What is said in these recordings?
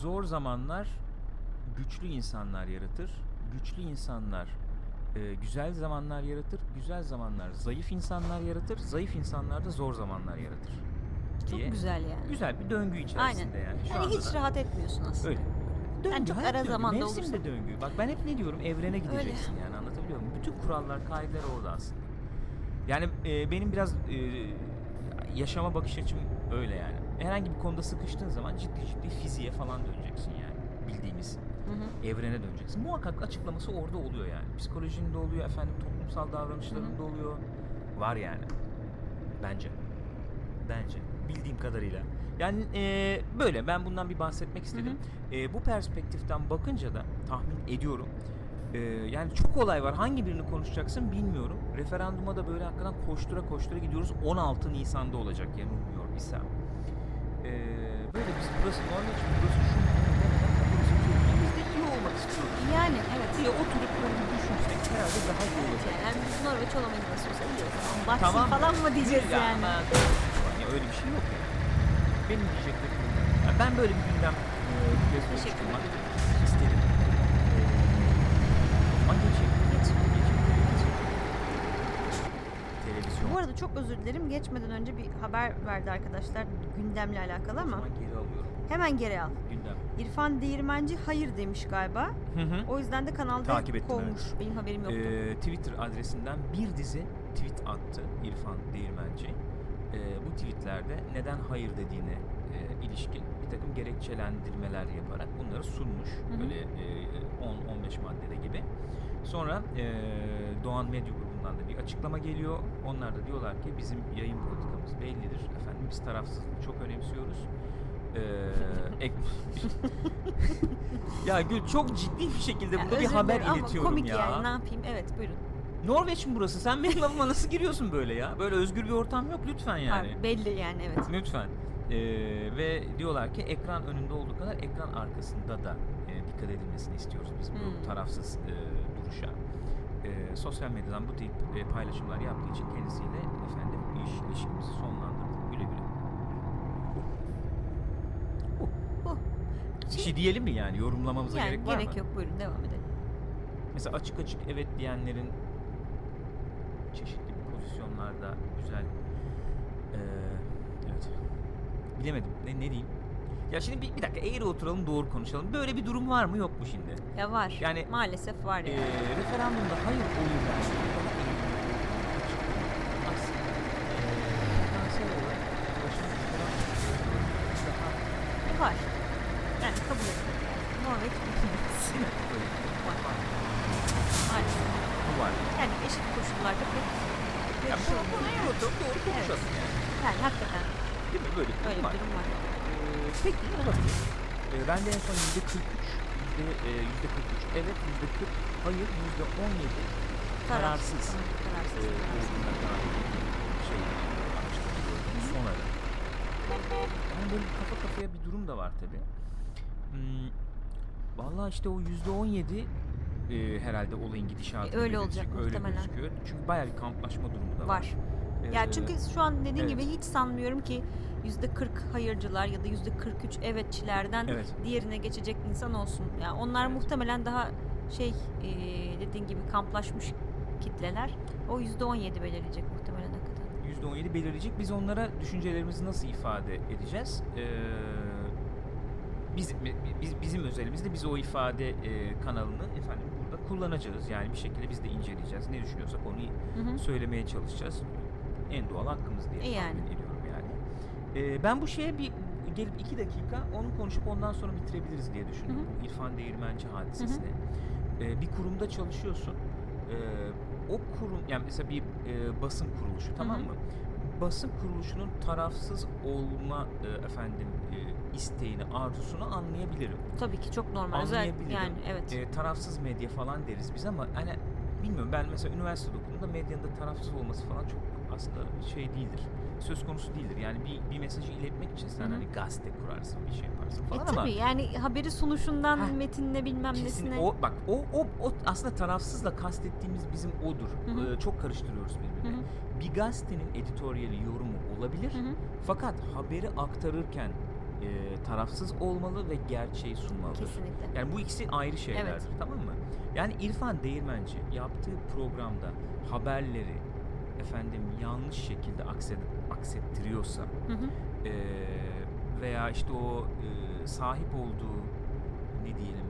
zor zamanlar güçlü insanlar yaratır. Güçlü insanlar e, güzel zamanlar yaratır. Güzel zamanlar zayıf insanlar yaratır. Zayıf insanlar da zor zamanlar yaratır. Çok diye. güzel yani. Güzel bir döngü içerisinde Aynen. yani. Şu anda hiç da rahat etmiyorsun aslında. Öyle. Döngü, çok hayat ara döngü, zamanda mevsim olursa. de döngü. Bak ben hep ne diyorum evrene gideceksin yani anlatabiliyor muyum? Bütün kurallar, kaideler orada aslında. Yani e, benim biraz e, yaşama bakış açım öyle yani. Herhangi bir konuda sıkıştığın zaman ciddi ciddi fiziğe falan döneceksin yani bildiğimiz Hı hı. evrene döneceksin. Muhakkak açıklaması orada oluyor yani. Psikolojinin de oluyor, efendim toplumsal davranışların da oluyor. Var yani. Bence. Bence. Bildiğim kadarıyla. Yani e, böyle ben bundan bir bahsetmek istedim. E, bu perspektiften bakınca da tahmin ediyorum. e, yani çok olay var. Hangi birini konuşacaksın bilmiyorum. Referanduma da böyle hakikaten koştura koştura gidiyoruz. 16 Nisan'da olacak yanılmıyor isem. Böyle biz burası Norveç, burası şu, burası. Biz de iyi olmak istiyoruz. Yani evet. diye oturup böyle bir düşünsek herhalde daha iyi olacak. Yani biz Norveç olamayız nasıl olsa iyi o zaman. Tamam. falan mı diyeceğiz Ya yani? ama ya öyle bir şey yok ya. Benim diyeceklerim bunlar. Ya ben böyle bir gündem e, Teşekkür çıkmak istedim. E, ama. Geçelim. Bu arada çok özür dilerim. Geçmeden önce bir haber verdi arkadaşlar gündemle alakalı ama zaman geri alıyorum. hemen geri al. Gündem. İrfan Değirmenci hayır demiş galiba. Hı hı. O yüzden de kanalda Takip ettim, kovmuş. Benim haberim yoktu. Ee, Twitter adresinden bir dizi tweet attı İrfan Değirmenci. Ee, bu tweetlerde neden hayır dediğine e, ilişkin bir takım gerekçelendirmeler yaparak bunları sunmuş. hı. Böyle e, 10-15 maddede gibi. Sonra e, Doğan Medya grubundan da bir açıklama geliyor. Onlar da diyorlar ki bizim yayın politikamız bellidir. Efendim biz tarafsızlığı çok önemsiyoruz. Ee, ek- ya Gül çok ciddi bir şekilde Ya burada bir haber ama iletiyorum komik ya. yani ne yapayım? Evet buyurun. Norveç mi burası? Sen benim lafıma nasıl giriyorsun böyle ya? Böyle özgür bir ortam yok lütfen yani. Har- belli yani evet. Lütfen. Ee, ve diyorlar ki ekran önünde olduğu kadar ekran arkasında da e, dikkat edilmesini istiyoruz biz bu Hmm. tarafsız e, duruşa. E, sosyal medyadan bu tip e, paylaşımlar yaptığı için kendisiyle efendim iş ilişkimizi sonlandırdık. Güle güle. Bir şey diyelim mi yani? Yorumlamamıza Yani gerek var gerek mı? yok buyurun devam edelim. Mesela açık açık evet diyenlerin çeşitli pozisyonlarda güzel eee, evet bilemedim ne, ne diyeyim ya şimdi bir, bir dakika eğri oturalım doğru konuşalım böyle bir durum var mı yok mu şimdi Ya var. Yani- Maalesef var yani. referandumda hayır oyu çıkaran daha var. Yani kabul ediyorum. Norveç var. Maalesef. Bu var. Yani eşit koşullarda pek Ya bu konuya olmuyor. oturup doğru konuşalım yani. Yani hakikaten Değil mi? Böyle bir öyle durum bir var. durum var. Ee, peki olabilir. Ee, ben de en son yüzde 43, yüzde e, yüzde 43 evet, yüzde 40 hayır, yüzde 17 kararsız. Kararsız. Kararsız. grubunda karar şey araştırma sonra da. Yani böyle kafa kafaya bir durum da var tabi. Hmm, Vallahi işte o yüzde 17 e, herhalde olayın gidişatı E, öyle olacak öyle muhtemelen. gözüküyor. Çünkü bayağı bir kamplaşma durumu da var. Var. Ya Ee, çünkü şu an dediğin evet. gibi hiç sanmıyorum ki yüzde 40 hayırcılar ya da yüzde 43 evetçilerden Evet. diğerine geçecek insan olsun. Ya onlar Evet. muhtemelen daha şey e, dediğin gibi kamplaşmış kitleler. O yüzde 17 belirleyecek muhtemelen hakikaten. %17 belirleyecek. Biz onlara düşüncelerimizi nasıl ifade edeceğiz? Ee, biz, biz bizim özelimizde biz o ifade e, kanalını efendim burada kullanacağız. Yani bir şekilde biz de inceleyeceğiz. Ne düşünüyorsak onu Hı hı. söylemeye çalışacağız. En doğal hakkımız diye E yani. tahmin ediyorum yani. Ee, ben bu şeye bir gelip iki dakika onu konuşup ondan sonra bitirebiliriz diye düşündüm. Hı hı. İrfan Değirmenci hadisesini. Ee, bir kurumda çalışıyorsun. Ee, o kurum yani mesela bir e, basın kuruluşu tamam hı. mı? Basın kuruluşunun tarafsız olma e, efendim e, isteğini, arzusunu anlayabilirim. Tabii ki çok normal. Özel, yani evet. E, tarafsız medya falan deriz biz ama hani bilmiyorum ben mesela üniversitede okuduğumda medyanın da tarafsız olması falan çok aslında şey değildir. Söz konusu değildir. Yani bir, bir mesajı iletmek için sen Hı hı. hani gazete kurarsın, bir şey yaparsın E falan ama tabii yani haberi sunuşundan Heh. metinle bilmem Kesin nesine. o bak o o o aslında tarafsızla kastettiğimiz bizim odur. Hı hı. Ee, çok karıştırıyoruz birbirine. Hı Bir gazetenin editoryali yorumu olabilir. Hı hı. Fakat haberi aktarırken e, tarafsız olmalı ve gerçeği sunmalıdır. Kesinlikle. Yani bu ikisi ayrı şeylerdir Evet. tamam mı? Yani İrfan Değirmenci yaptığı programda haberleri efendim yanlış şekilde akset, aksettiriyorsa Hı hı. e, veya işte o e, sahip olduğu ne diyelim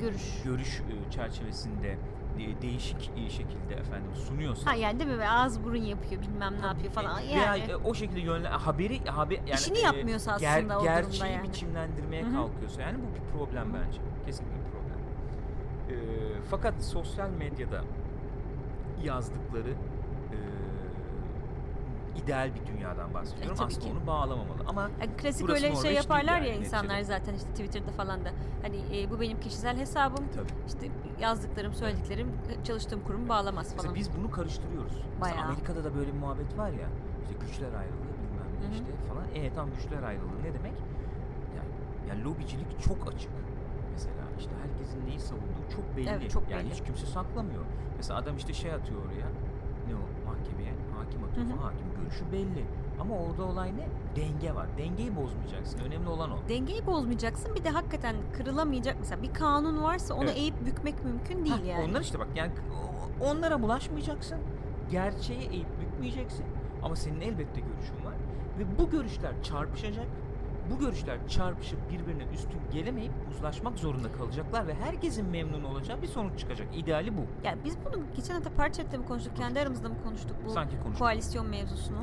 Görüş. görüş çerçevesinde e, değişik e, şekilde efendim sunuyorsa Ha yani değil mi? Ve ağız burun yapıyor bilmem ne yapıyor falan. e, veya Yani. e, o şekilde yönlen haber haber yani İşini e, yapmıyorsa aslında o durumda gerçeği yani. biçimlendirmeye Hı hı. kalkıyorsa yani bu bir problem bence. Kesinlikle bir problem. E, fakat sosyal medyada yazdıkları ideal bir dünyadan bahsediyorum. E, Aslında ki. onu bağlamamalı ama Yani klasik Burası öyle şey yaparlar yani ya insanlar neticede. zaten işte Twitter'da falan da. Hani e, bu benim kişisel hesabım. tabii. İşte yazdıklarım, söylediklerim çalıştığım kurumu bağlamaz Mesela falan. biz bunu karıştırıyoruz. Mesela Bayağı. Amerika'da da böyle bir muhabbet var ya. İşte güçler ayrılığı bilmem ne işte falan. E tam güçler ayrılığı ne demek? Yani, yani lobicilik çok açık. Mesela işte herkesin neyi savunduğu çok belli. Evet, çok yani belli. hiç kimse saklamıyor. Mesela adam işte şey atıyor oraya. Ne o mahkemeye hakim atıyor Hı. Hakim görüşü belli. Ama orada olay ne? Denge var. Dengeyi bozmayacaksın. Önemli olan o. Dengeyi bozmayacaksın. Bir de hakikaten kırılamayacak mesela bir kanun varsa onu Evet. eğip bükmek mümkün değil Hah, yani. Onlar işte bak yani onlara bulaşmayacaksın. Gerçeği eğip bükmeyeceksin. Ama senin elbette görüşün var. Ve bu görüşler çarpışacak. Bu görüşler çarpışıp birbirine üstün gelemeyip uzlaşmak zorunda kalacaklar ve herkesin memnun olacağı bir sonuç çıkacak. İdeali bu. Yani biz bunu geçen hafta parçalıkta mı konuştuk, kendi aramızda mı konuştuk bu Sanki konuştuk. koalisyon mevzusunu?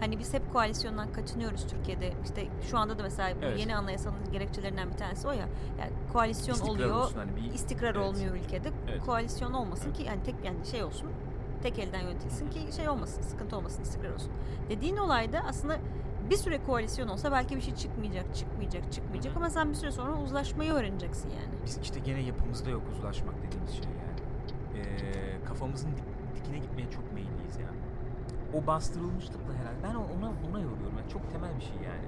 Hani biz hep koalisyondan kaçınıyoruz Türkiye'de. İşte şu anda da mesela bu Evet. yeni anayasanın gerekçelerinden bir tanesi o ya. Yani koalisyon İstikrar oluyor, olsun hani bir istikrar Evet. olmuyor ülkede. Evet. Koalisyon olmasın ki yani tek yani şey olsun. Tek elden yönetilsin ki şey olmasın, sıkıntı olmasın, istikrar olsun. Dediğin olayda aslında bir süre koalisyon olsa belki bir şey çıkmayacak, çıkmayacak, çıkmayacak ama sen bir süre sonra uzlaşmayı öğreneceksin yani. Biz işte gene yapımızda yok uzlaşmak dediğimiz şey yani. Ee, kafamızın dik- dikine gitmeye çok meyilliyiz ya. O bastırılmışlıkla herhalde. Ben ona ona yoruyorum. Yani çok temel bir şey yani.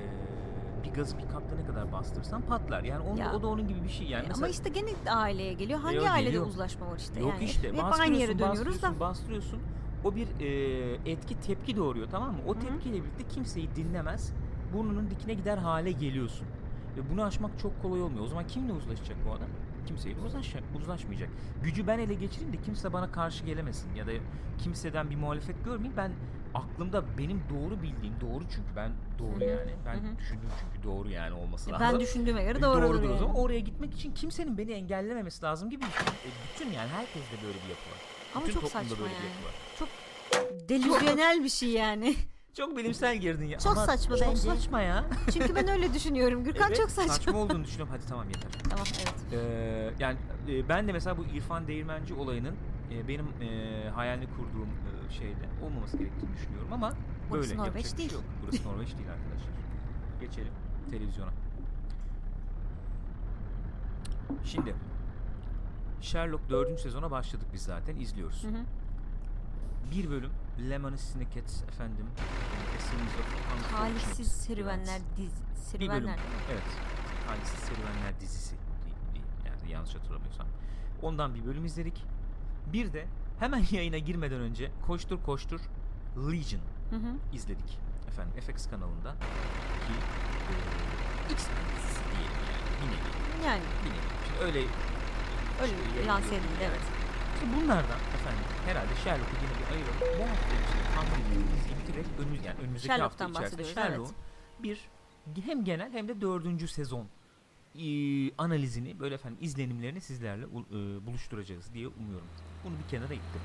Ee, bir gazı bir kapta ne kadar bastırsan patlar. Yani onu, Ya. o da onun gibi bir şey. Yani E, mesela Ama işte gene aileye geliyor. Hangi Yok, ailede geliyor. uzlaşma var işte yok yani. işte Hep aynı bastırıyorsun, yere dönüyoruz bastırıyorsun, da. bastırıyorsun. O bir e, etki tepki doğuruyor tamam mı? O tepkiyle birlikte kimseyi dinlemez. Burnunun dikine gider hale geliyorsun. Ve bunu aşmak çok kolay olmuyor. O zaman kimle uzlaşacak bu adam? Kimseyle uzlaş, uzlaşmayacak. Gücü ben ele geçireyim de kimse bana karşı gelemesin. Ya da kimseden bir muhalefet görmeyeyim. Ben aklımda benim doğru bildiğim doğru çünkü ben doğru yani. Ben hı hı. düşündüğüm çünkü doğru yani olması lazım. Ben düşündüğüme göre E, doğrudur Doğrudur o zaman. Oraya gitmek için kimsenin beni engellememesi lazım gibi bir şey. E, bütün yani herkeste böyle bir yapı var. Ama bütün çok toplumda saçma böyle bir yani. yapı var. Çok delüzyonel bir şey yani. Çok bilimsel girdin ya. Çok Ama saçma çok bence. saçma ya. Çünkü ben öyle düşünüyorum. Gürkan Evet, çok saçma. Saçma olduğunu düşünüyorum. Hadi tamam yeter. Tamam evet. Ee, yani e, ben de mesela bu İrfan Değirmenci olayının e, benim e, hayalini kurduğum e, şeyde olmaması gerektiğini düşünüyorum ama Burası böyle Norveç yapacak bir değil. şey yok. Burası Norveç değil arkadaşlar. Geçelim televizyona. Şimdi Sherlock 4. sezona başladık biz zaten izliyoruz. Hı hı. Bir bölüm Lemony Snicket efendim Essence of Talihsiz serüvenler Events. dizi. Bir bölüm. Serüvenler. Evet. Talihsiz Serüvenler dizisi. Yani yanlış hatırlamıyorsam. Ondan bir bölüm izledik. Bir de hemen yayına girmeden önce Koştur Koştur Legion Hı hı. izledik. Efendim FX kanalında ki e, dizisi diyelim yani. Bir nevi. Yani Bir nevi. Şimdi öyle öyle yayınlıyor lanse edildi evet. Şimdi bunlardan efendim herhalde Sherlock'u yine bir ayıralım. Bu hafta tahmin diziyi bitirerek önümüz, yani önümüzdeki hafta Sherlock'tan içerisinde bahsediyoruz, Sherlock'un bir hem genel hem de dördüncü sezon e, analizini böyle efendim izlenimlerini sizlerle e, buluşturacağız diye umuyorum. Bunu bir kenara ittim.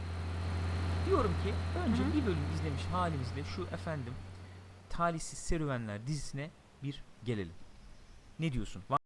Diyorum ki önce Hı hı. bir bölüm izlemiş halimizle şu efendim Talihsiz Serüvenler dizisine bir gelelim. Ne diyorsun? Var